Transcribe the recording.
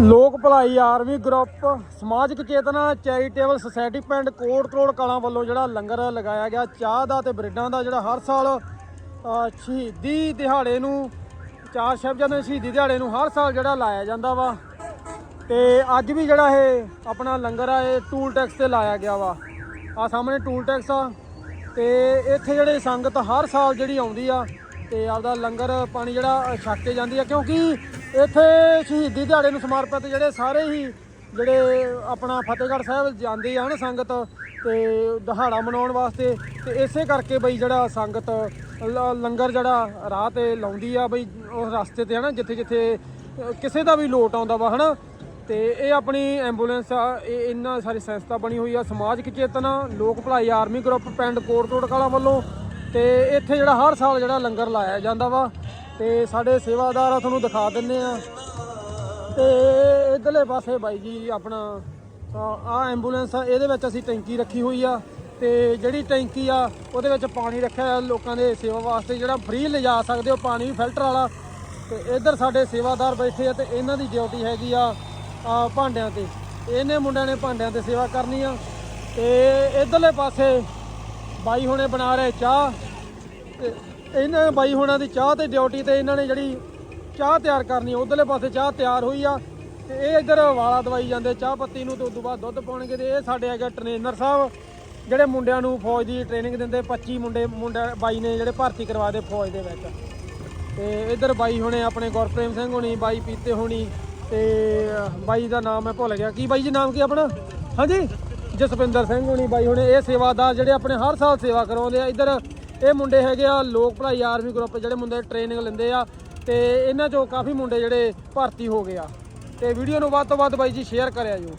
ਲੋਕ ਭਲਾਈ army group, ਸਮਾਜਿਕ ਚੇਤਨਾ, ਚੈਰੀਟੇਬਲ ਸੁਸਾਇਟੀ ਪਿੰਡ ਕੋਟ ਕਰੋੜ ਕਲਾਂ ਵੱਲੋਂ ਜਿਹੜਾ ਲੰਗਰ ਲਗਾਇਆ ਗਿਆ। ਚਾਹ ਦਾ ਤੇ ਬ੍ਰੈਡਾਂ ਦਾ ਜਿਹੜਾ ਹਰ ਸਾਲ ਸ਼ਹੀਦੀ ਦਿਹਾੜੇ ਨੂੰ, ਚਾਰ ਸਾਹਿਬਜ਼ਾਦਿਆਂ ਦੇ ਸ਼ਹੀਦੀ ਦਿਹਾੜੇ ਨੂੰ ਹਰ ਸਾਲ ਜਿਹੜਾ ਲਾਇਆ ਜਾਂਦਾ ਵਾ। ਤੇ ਅੱਜ ਵੀ ਜਿਹੜਾ ਇਹ ਆਪਣਾ ਲੰਗਰ ਆ, ਇਹ ਟੂਲ ਟੈਕਸ ਤੇ ਲਾਇਆ ਗਿਆ ਵਾ। ਆ ਸਾਹਮਣੇ ਟੂਲ ਟੈਕਸ ਆ। ਤੇ ਇੱਥੇ ਜਿਹੜੇ ਸੰਗਤ ਹਰ ਸਾਲ ਜਿਹੜੀ ਆਉਂਦੀ ਆ ਤੇ ਆਪਦਾ ਲੰਗਰ ਪਾਣੀ ਜਿਹੜਾ ਛੱਕ ਕੇ ਜਾਂਦੀ ਆ ਕਿਉਂਕਿ ਇੱਥੇ ਸ਼ਹੀਦੀ ਦਿਹਾੜੇ ਨੂੰ ਸਮਰਪਿਤ ਜਿਹੜੇ ਸਾਰੇ ਹੀ ਜਿਹੜੇ ਆਪਣਾ ਫਤਿਹਗੜ੍ਹ ਸਾਹਿਬ ਜਾਂਦੇ ਆ ਨਾ ਸੰਗਤ ਤੇ ਦਿਹਾੜਾ ਮਨਾਉਣ ਵਾਸਤੇ, ਤੇ ਇਸੇ ਕਰਕੇ ਬਈ ਜਿਹੜਾ ਸੰਗਤ ਲ- ਲੰਗਰ ਜਿਹੜਾ ਰਾਹ ਤੇ ਲਾਉਂਦੀ ਆ ਬਈ ਉਸ ਰਸਤੇ ਤੇ ਹਨਾ ਜਿੱਥੇ ਜਿੱਥੇ ਕਿਸੇ ਦਾ ਵੀ ਲੋਟ ਆਉਂਦਾ ਵਾ, ਹਨਾ? ਤੇ ਇਹ ਆਪਣੀ ਐਂਬੂਲੈਂਸ ਆ, ਇਹ ਇਹਨਾਂ ਸਾਰੀ ਸੰਸਥਾ ਬਣੀ ਹੋਈ ਆ, ਸਮਾਜਿਕ ਚੇਤਨਾ, ਲੋਕ ਭਲਾਈ ਆਰਮੀ ਗਰੁੱਪ, ਪਿੰਡ ਕੋਟਕੋਟ ਕਲਾਂ ਵੱਲੋਂ ਤੇ ਇੱਥੇ ਜਿਹੜਾ ਹਰ ਸਾਲ ਜਿਹੜਾ ਲੰਗਰ ਲਾਇਆ ਜਾਂਦਾ ਵਾ, ਤੇ ਸਾਡੇ ਸੇਵਾਦਾਰ ਆ, ਤੁਹਾਨੂੰ ਦਿਖਾ ਦਿੰਨੇ ਆ। ਤੇ ਇਧਰਲੇ ਪਾਸੇ ਬਾਈ ਜੀ ਆਪਣਾ, ਆ ਐਂਬੂਲੈਂਸ ਆ, ਇਹਦੇ ਵਿੱਚ ਅਸੀਂ ਟੈਂਕੀ ਰੱਖੀ ਹੋਈ ਆ। ਤੇ ਜਿਹੜੀ ਟੈਂਕੀ ਆ, ਉਹਦੇ ਵਿੱਚ ਪਾਣੀ ਰੱਖਿਆ ਹੋਇਆ ਲੋਕਾਂ ਦੇ ਸੇਵਾ ਵਾਸਤੇ, ਜਿਹੜਾ ਫ੍ਰੀ ਲਿਜਾ ਸਕਦੇ ਹੋ, ਪਾਣੀ ਫਿਲਟਰ ਵਾਲਾ। ਤੇ ਇਧਰ ਸਾਡੇ ਸੇਵਾਦਾਰ ਬੈਠੇ ਆ ਤੇ ਇਹਨਾਂ ਦੀ ਡਿਊਟੀ ਹੈਗੀ ਆ ਆ ਭਾਂਡਿਆਂ ਤੇ। ਇਹਨੇ ਮੁੰਡਿਆਂ ਨੇ ਭਾਂਡਿਆਂ ਤੇ ਸੇਵਾ ਕਰਨੀ ਆ। ਤੇ ਇਧਰਲੇ ਪਾਸੇ ਬਾਈ ਹੁਣੇ ਬਣਾ ਰਹੇ ਚਾਹ। ਤੇ ਇਹਨਾਂ ਬਾਈ ਹੁਣਾਂ ਦੀ ਚਾਹ ਤੇ ਡਿਊਟੀ ਤੇ ਇਹਨਾਂ ਨੇ ਜਿਹੜੀ ਚਾਹ ਤਿਆਰ ਕਰਨੀ, ਉਧਰਲੇ ਪਾਸੇ ਚਾਹ ਤਿਆਰ ਹੋਈ ਆ ਤੇ ਇਹ ਇੱਧਰ ਵਾਲਾ ਦਵਾਈ ਜਾਂਦੇ, ਚਾਹ ਪੱਤੀ ਨੂੰ ਤੇ ਉਦੋਂ ਬਾਅਦ ਦੁੱਧ ਪਾਉਣਗੇ ਤੇ ਇਹ ਸਾਡੇ ਹੈਗੇ ਟ੍ਰੇਨਰ ਸਾਹਿਬ, ਜਿਹੜੇ ਮੁੰਡਿਆਂ ਨੂੰ ਫੌਜ ਦੀ ਟ੍ਰੇਨਿੰਗ ਦਿੰਦੇ 25 ਮੁੰਡੇ, ਮੁੰਡਾ, ਬਾਈ ਨੇ ਜਿਹੜੇ ਭਰਤੀ ਕਰਵਾ ਦੇ ਫੌਜ ਦੇ ਵਿੱਚ। ਤੇ ਇੱਧਰ ਬਾਈ ਹੁਣੇ ਆਪਣੇ ਗੁਰਪ੍ਰੇਮ ਸਿੰਘ ਹੋਣੀ, ਬਾਈ ਪੀਤੇ ਹੋਣੀ ਤੇ ਬਾਈ ਦਾ ਨਾਮ ਮੈਂ ਭੁੱਲ ਗਿਆ। ਕੀ ਬਾਈ ਜੀ, ਨਾਮ ਕੀ ਆਪਣਾ? ਹਾਂਜੀ? ਜਸਵਿੰਦਰ ਸਿੰਘ ਹੋਣੀ ਬਾਈ ਹੁਣੇ, ਇਹ ਸੇਵਾਦਾਰ ਜਿਹੜੇ ਆਪਣੇ ਹਰ ਸਾਲ ਸੇਵਾ ਕਰਾਉਂਦੇ ਆ। ਇੱਧਰ ਇਹ ਮੁੰਡੇ ਹੈਗੇ ਆ ਲੋਕ ਭਲਾਈ ਆਰਮੀ ਗਰੁੱਪ, ਜਿਹੜੇ ਮੁੰਡੇ ਟ੍ਰੇਨਿੰਗ ਲੈਂਦੇ ਆ ਤੇ ਇਹਨਾਂ ਚੋਂ ਕਾਫੀ ਮੁੰਡੇ ਜਿਹੜੇ ਭਰਤੀ ਹੋ ਗਏ ਆ। ਤੇ ਵੀਡੀਓ ਨੂੰ ਵੱਧ ਤੋਂ ਵੱਧ ਬਾਈ ਜੀ ਸ਼ੇਅਰ ਕਰਿਆ ਜੋ